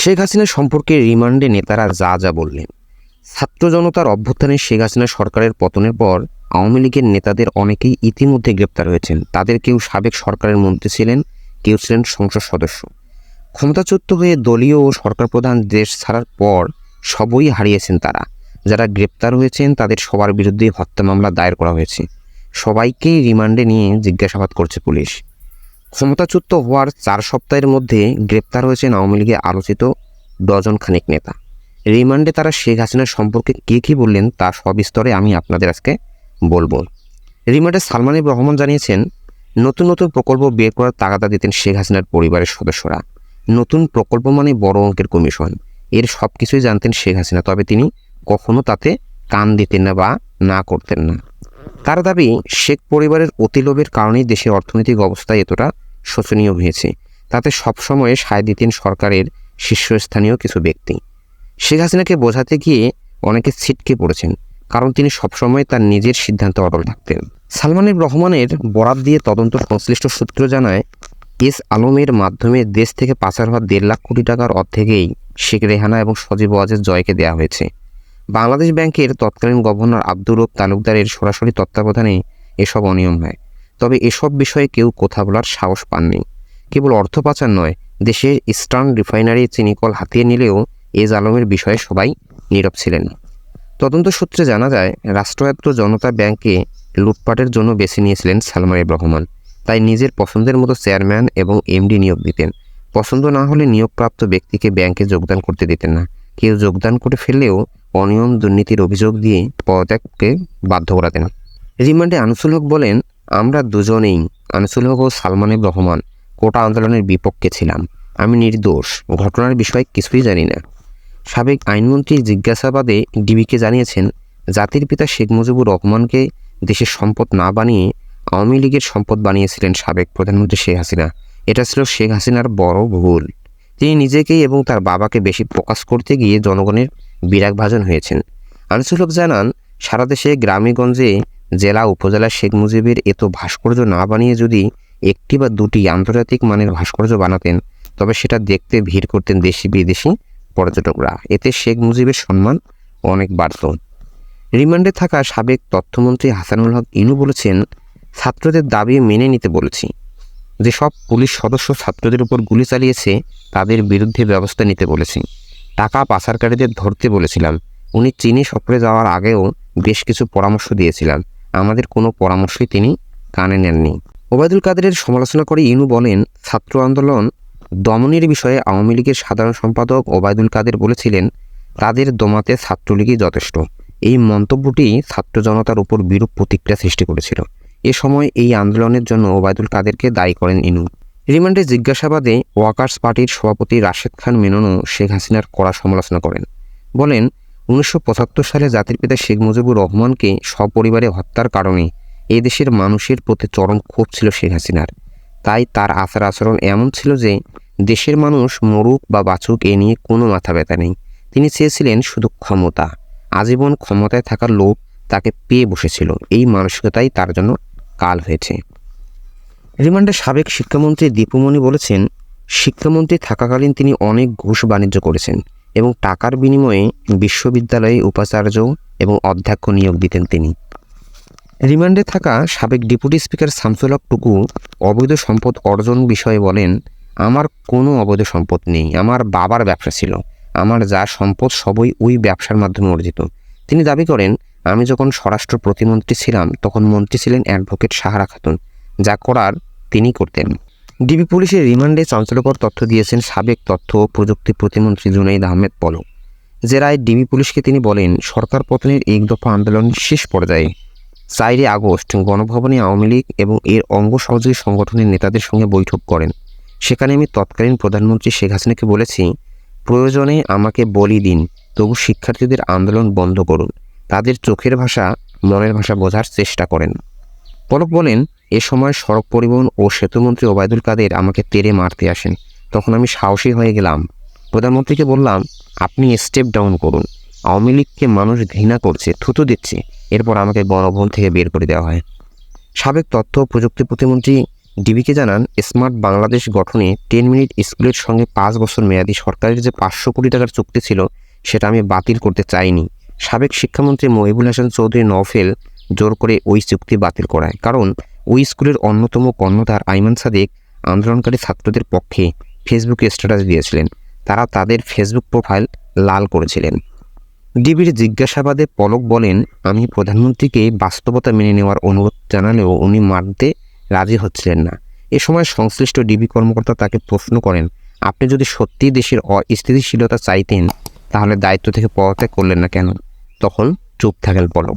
শেখ হাসিনা সম্পর্কে রিমান্ডে নেতারা যা যা বললেন। ছাত্র জনতার অভ্যুত্থানে শেখ হাসিনা সরকারের পতনের পর আওয়ামী লীগের নেতাদের অনেকেই ইতিমধ্যে গ্রেপ্তার হয়েছেন। তাদের কেউ সাবেক সরকারের মন্ত্রী ছিলেন, কেউ ছিলেন সংসদ সদস্য। ক্ষমতাচ্যুত হয়ে দলীয় ও সরকার প্রধান দেশ ছাড়ার পর সবই হারিয়েছেন তারা। যারা গ্রেপ্তার হয়েছেন, তাদের সবার বিরুদ্ধে হত্যা মামলা দায়ের করা হয়েছে। সবাইকেই রিমান্ডে নিয়ে জিজ্ঞাসাবাদ করছে পুলিশ। ক্ষমতাচ্যুত হওয়ার চার সপ্তাহের মধ্যে গ্রেপ্তার হয়েছেন আওয়ামী লীগের আলোচিত ডজন খানেক নেতা। রিমান্ডে তারা শেখ হাসিনার সম্পর্কে কে কী বললেন তা সবিস্তরে আমি আপনাদের আজকে বলব। রিমান্ডে সালমানিব রহমান জানিয়েছেন, নতুন নতুন প্রকল্প বের করার তাগাদা দিতেন শেখ হাসিনার পরিবারের সদস্যরা। নতুন প্রকল্প মানে বড় অঙ্কের কমিশন। এর সব কিছুই জানতেন শেখ হাসিনা, তবে তিনি কখনো তাতে কান দিতেন না বা না করতেন না। তার দাবি, শেখ পরিবারের অতিলোভের কারণেই দেশের অর্থনৈতিক অবস্থা এতটা শোচনীয় হয়েছে। তাতে সবসময় সায় দিতেন সরকারের শীর্ষস্থানীয় কিছু ব্যক্তি। শেখ হাসিনাকে বোঝাতে গিয়ে অনেকে ছিটকে পড়েছেন, কারণ তিনি সবসময় তার নিজের সিদ্ধান্তে অটল থাকতেন। সালমানের রহমানের বরাত দিয়ে তদন্ত সংশ্লিষ্ট সূত্র জানায়, এস আলমের মাধ্যমে দেশ থেকে পাচার হওয়া দেড় লাখ কোটি টাকার অর্ধেকেই শেখ রেহানা এবং সজীব ওয়াজের জয়কে দেওয়া হয়েছে। বাংলাদেশ ব্যাংকের তৎকালীন গভর্নর আব্দুর রব তালুকদারের সরাসরি তত্ত্বাবধানে এসব অনিয়ম হয়। তবে এসব বিষয়ে কেউ কথা বলার সাহস পাননি। কেবল অর্থ পাচার নয় দেশের ইস্টার্ন রিফাইনারি চিনিকল হাতিয়ে নিলেও এজ আলমের বিষয়ে সবাই নীরব ছিলেন। তদন্ত সূত্রে জানা যায়, রাষ্ট্রায়ত্ত জনতা ব্যাংকে লুটপাটের জন্য বেছে নিয়েছিলেন সালমান রহমান। তাই নিজের পছন্দের মতো চেয়ারম্যান এবং এমডি নিয়োগ দিতেন। পছন্দ না হলে নিয়োগপ্রাপ্ত ব্যক্তিকে ব্যাংকে যোগদান করতে দিতেন না। কেউ যোগদান করে ফেললেও অনিয়ম দুর্নীতির অভিযোগ দিয়ে পদত্যাগকে বাধ্য করাতেন। রিমান্ডে আনিসুল হক বলেন, আমরা দুজনেই আনিসুল হক ও সালমানের রহমান কোটা আন্দোলনের বিপক্ষে ছিলাম। আমি নির্দোষ, ঘটনার বিষয়ে কিছুই জানি না। সাবেক আইনমন্ত্রী জিজ্ঞাসাবাদে ডিবিকে জানিয়েছেন, জাতির পিতা শেখ মুজিবুর রহমানকে দেশের সম্পদ না বানিয়ে আওয়ামী লীগের সম্পদ বানিয়েছিলেন সাবেক প্রধানমন্ত্রী শেখ হাসিনা। এটা ছিল শেখ হাসিনার বড় ভুল। তিনি নিজেকেই এবং তার বাবাকে বেশি প্রকাশ করতে গিয়ে জনগণের বিরাগভাজন হয়েছেন। আনিসুল হক জানান, সারা দেশে গ্রামেগঞ্জে জেলা উপজেলা শেখ মুজিবের এত ভাস্কর্য না বানিয়ে যদি একটি বা দুটি আন্তর্জাতিক মানের ভাস্কর্য বানাতেন, তবে সেটা দেখতে ভিড় করতেন দেশি বিদেশি পর্যটকরা। এতে শেখ মুজিবের সম্মান অনেক বাড়ত। রিমান্ডে থাকা সাবেক তথ্যমন্ত্রী হাসানুল হক ইনু বলেছেন, ছাত্রদের দাবি মেনে নিতে বলেছি। যেসব পুলিশ সদস্য ছাত্রদের উপর গুলি চালিয়েছে, তাদের বিরুদ্ধে ব্যবস্থা নিতে বলেছি। টাকা পাচারকারীদের ধরতে বলেছিলাম। উনি চীনে সফরে যাওয়ার আগেও বেশ কিছু পরামর্শ দিয়েছিলাম আমাদের কোনো পরামর্শই তিনি কানে নেননি। ওবায়দুল কাদেরের সমালোচনা করে ইনু বলেন, ছাত্র আন্দোলন দমনের বিষয়ে আওয়ামী লীগের সাধারণ সম্পাদক ওবায়দুল কাদের বলেছিলেন, তাদের দমাতে ছাত্রলীগই যথেষ্ট। এই মন্তব্যটি ছাত্র জনতার উপর বিরূপ প্রতিক্রিয়া সৃষ্টি করেছিল। এ সময় এই আন্দোলনের জন্য ওবায়দুল কাদেরকে দায়ী করেন ইনু। রিমান্ডে জিজ্ঞাসাবাদে ওয়াকার্স পার্টির সভাপতি রাশেদ খান মেননও শেখ হাসিনার কড়া সমালোচনা করেন। বলেন, উনিশশো পঁচাত্তর সালে জাতির পিতা শেখ মুজিবুর রহমানকে সপরিবারে হত্যার কারণে এ দেশের মানুষের প্রতি চরম ক্ষোভ ছিল শেখ হাসিনার। তাই তার আচার আচরণ এমন ছিল যে, দেশের মানুষ মরুক বা বাঁচুক এ নিয়ে কোনো মাথা ব্যথা নেই। তিনি চেয়েছিলেন শুধু ক্ষমতা। আজীবন ক্ষমতায় থাকার লোক তাকে পেয়ে বসেছিল। এই মানসিকতাই তার জন্য কাল হয়েছে। রিমান্ডে সাবেক শিক্ষামন্ত্রী দীপুমণি বলেছেন, শিক্ষামন্ত্রী থাকাকালীন তিনি অনেক ঘুষ বাণিজ্য করেছেন এবং টাকার বিনিময়ে বিশ্ববিদ্যালয়ে উপাচার্য এবং অধ্যক্ষ নিয়োগ দিতেন তিনি। রিমান্ডে থাকা সাবেক ডেপুটি স্পিকার শামসুল টুকু অবৈধ সম্পদ অর্জন বিষয়ে বলেন, আমার কোনো অবৈধ সম্পদ নেই, আমার বাবার ব্যবসা ছিল, আমার যা সম্পদ সবই ওই ব্যবসার মাধ্যমে অর্জিত। তিনি দাবি করেন, আমি যখন স্বরাষ্ট্র প্রতিমন্ত্রী ছিলাম, তখন মন্ত্রী ছিলেন অ্যাডভোকেট সাহারা খাতুন, যা করার তিনি করতেন। ডিবি পুলিশের রিমান্ডে চাঞ্চল্যকর তথ্য দিয়েছেন সাবেক তথ্য ও প্রযুক্তি প্রতিমন্ত্রী জুনাইদ আহমেদ পলক। যে রায় ডিবি পুলিশকে তিনি বলেন, সরকার পতনের এক দফা আন্দোলন শেষ পর্যায়ে। চারই আগস্ট গণভবনে আওয়ামী লীগ এবং এর অঙ্গ সহযোগী সংগঠনের নেতাদের সঙ্গে বৈঠক করেন। সেখানে আমি তৎকালীন প্রধানমন্ত্রী শেখ হাসিনাকে বলেছি, প্রয়োজনে আমাকে বলি দিন, তবু শিক্ষার্থীদের আন্দোলন বন্ধ করুন। তাদের চোখের ভাষা, মনের ভাষা বোঝার চেষ্টা করেন। পলক বলেন এ সময় সড়ক পরিবহন ও সেতুমন্ত্রী ওবায়দুল কাদের আমাকে তেড়ে মারতে আসেন। তখন আমি সাহসী হয়ে গেলাম। প্রধানমন্ত্রীকে বললাম, আপনি স্টেপ ডাউন করুন। আওয়ামী লীগকে মানুষ ঘৃণা করছে, থুতু দিচ্ছে। এরপর আমাকে গণভবন থেকে বের করে দেওয়া হয়। সাবেক তথ্য প্রযুক্তি প্রতিমন্ত্রী ডিবিকে জানান, স্মার্ট বাংলাদেশ গঠনে টেন মিনিট স্কুলের সঙ্গে পাঁচ বছর মেয়াদী সরকারের যে পাঁচশো কোটি টাকার চুক্তি ছিল, সেটা আমি বাতিল করতে চাইনি। সাবেক শিক্ষামন্ত্রী মহিবুল হাসান চৌধুরী নওফেল জোর করে ওই চুক্তি বাতিল করায়। কারণ ওই স্কুলের অন্যতম কর্ণধার আইমান সাদেক আন্দোলনকারী ছাত্রদের পক্ষে ফেসবুকে স্ট্যাটাস দিয়েছিলেন। তারা তাদের ফেসবুক প্রোফাইল লাল করেছিলেন। ডিবির জিজ্ঞাসাবাদে পলক বলেন, আমি প্রধানমন্ত্রীকে বাস্তবতা মেনে নেওয়ার অনুরোধ জানালেও উনি মানতে রাজি হচ্ছিলেন না। এ সময় সংশ্লিষ্ট ডিবি কর্মকর্তা তাকে প্রশ্ন করেন, আপনি যদি সত্যি দেশের অস্থিতিশীলতা চাইতেন, তাহলে দায়িত্ব থেকে পদত্যাগ করলেন না কেন? তখন চুপ থাকেন পলক।